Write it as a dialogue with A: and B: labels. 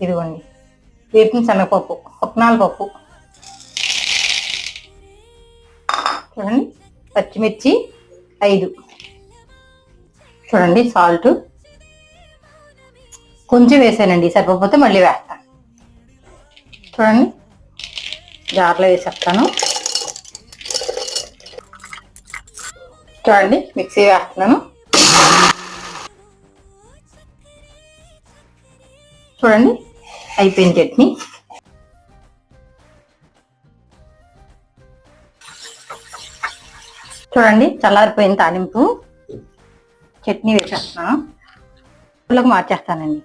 A: ఇదిగోండి. వేపిన శనగపప్పు పుట్నాల పప్పు. చూడండి పచ్చిమిర్చి ఐదు. చూడండి సాల్ట్. కొంచెం వేసానండి సరిపోతే మళ్ళీ వేస్తాను చూడండి జార్లో వేసేస్తాను. చూడండి మిక్సీ వేస్తున్నాను. చూడండి అయిపోయింది చట్నీ. చూడండి చల్లారిపోయిన తాలింపు. చట్నీ వేసేస్తున్నాను మార్చేస్తానండి.